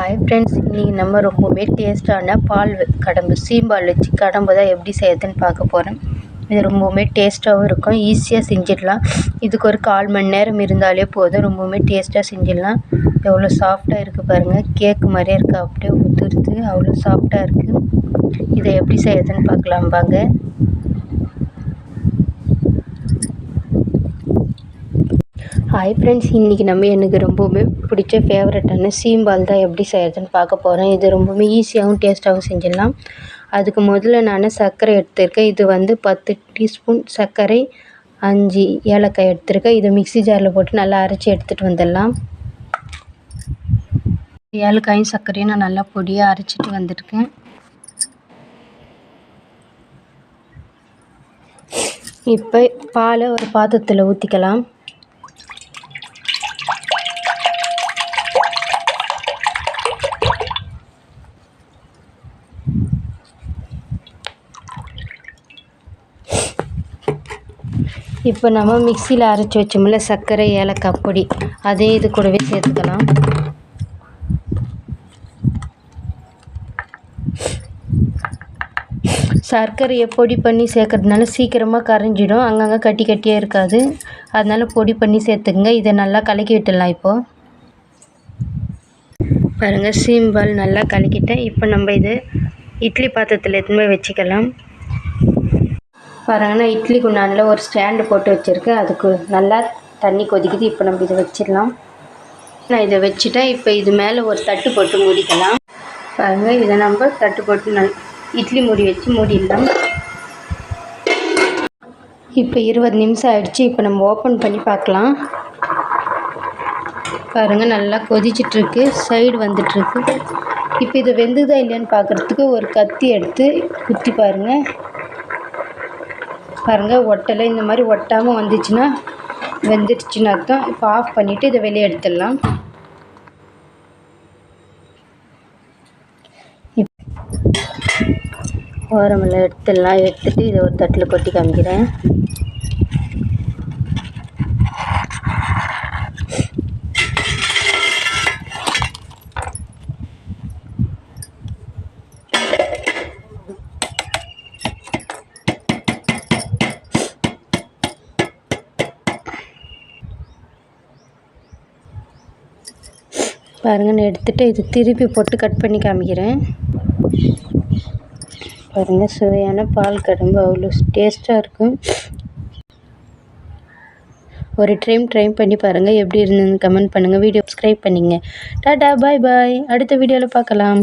Hi friends இன்றைக்கி நம்ம ரொம்பவுமே டேஸ்ட்டான பால் கடம்பு சீம்பால் வச்சு கடம்பு தான் எப்படி செய்யறதுன்னு பார்க்க போகிறேன் இது ரொம்பவுமே டேஸ்ட்டாகவும் இருக்கும். ஈஸியாக செஞ்சிடலாம். இதுக்கு ஒரு கால் மணி நேரம் இருந்தாலே போதும். ரொம்பவுமே டேஸ்ட்டாக செஞ்சிடலாம். எவ்வளோ சாஃப்டாக இருக்குது பாருங்கள் கேக்கு மாதிரியே இருக்குது அப்படியே உதிர்த்து அவ்வளோ சாஃப்டாக இருக்குது இதை எப்படி செய்யறதுன்னு பார்க்கலாம். வாங்க. ஹாய் ஃப்ரெண்ட்ஸ் இன்றைக்கி நம்ம எனக்கு ரொம்பவுமே பிடிச்ச ஃபேவரட்டான சீம்பால் தான் எப்படி செய்கிறதுன்னு பார்க்க போகிறோம் இது ரொம்பவுமே ஈஸியாகவும் டேஸ்ட்டாகவும் செஞ்சிடலாம். அதுக்கு முதல்ல நான் சர்க்கரை எடுத்திருக்கேன். இது வந்து பத்து டீஸ்பூன் சர்க்கரை அஞ்சு ஏலக்காய் எடுத்திருக்கேன். இதை மிக்ஸி ஜாரில் போட்டு நல்லா அரைச்சி எடுத்துகிட்டு வந்துடலாம். ஏலக்காயும் சர்க்கரையும் நான் நல்லா பொடியாக அரைச்சிட்டு வந்திருக்கேன். இப்போ பாலை ஒரு பாத்திரத்தில் ஊற்றிக்கலாம் இப்போ நம்ம மிக்சியில் அரைச்சி வச்சோம்ல சர்க்கரை ஏலக்காய் பொடி. அதே இது கூடவே சேர்த்துக்கலாம். சர்க்கரையை பொடி பண்ணி சேர்க்கறதுனால சீக்கிரமாக கரைஞ்சிடும். அங்கங்கே கட்டி கட்டியாக இருக்காது. அதனால் பொடி பண்ணி சேர்த்துக்குங்க. இதை நல்லா கலக்கி விட்டுடலாம் இப்போது பாருங்கள் சீம்பால் நல்லா கலக்கிட்டேன். இப்போ நம்ம இது இட்லி பாத்திரத்தில் எடுத்துன்னு போய் வச்சுக்கலாம். பாருங்கன்னா இட்லி குண்டானில் ஒரு ஸ்டாண்டு போட்டு வச்சுருக்கேன் அதுக்கு நல்லா தண்ணி கொதிக்குது. இப்போ நம்ம இதை வச்சிடலாம். நான் இதை வச்சுட்டேன். இப்போ இது மேலே ஒரு தட்டு போட்டு மூடிக்கலாம். பாருங்கள் இதை நம்ம தட்டு போட்டு நல் இட்லி மூடி வச்சு மூடிடலாம். இப்போ இருபது நிமிஷம் ஆயிடுச்சு. இப்போ நம்ம ஓப்பன் பண்ணி பார்க்கலாம். பாருங்கள் நல்லா கொதிச்சிட்ருக்கு. சைடு வந்துட்டுருக்கு இப்போ இது வெந்துதா இல்லையான்னு பார்க்குறதுக்கு ஒரு கத்தி எடுத்து குத்தி பாருங்கள் பாருங்கள் ஒட்டலை இந்த மாதிரி ஒட்டாமல் வந்துச்சுன்னா வெந்துடுச்சுன்னு அர்த்தம். இப்போ ஆஃப் பண்ணிவிட்டு இதை வெளியே எடுத்துடலாம். ஓரமெல்லாம் எடுத்துடலாம். எடுத்துகிட்டு இதை ஒரு தட்டில் கொட்டி காமிக்கிறேன். பாருங்கள் நான் எடுத்துகிட்டு இது திருப்பி போட்டு கட் பண்ணி காமிக்கிறேன். பாருங்கள் சுவையான பால் கடம்பு அவ்வளோ டேஸ்ட்டாக இருக்கும். ஒரு டைம் ட்ரை பண்ணி பாருங்கள் எப்படி இருந்ததுன்னு கமெண்ட் பண்ணுங்கள் வீடியோ சப்ஸ்கிரைப் பண்ணிங்க. டாட்டா பாய் பாய் அடுத்த வீடியோவில் பார்க்கலாம்.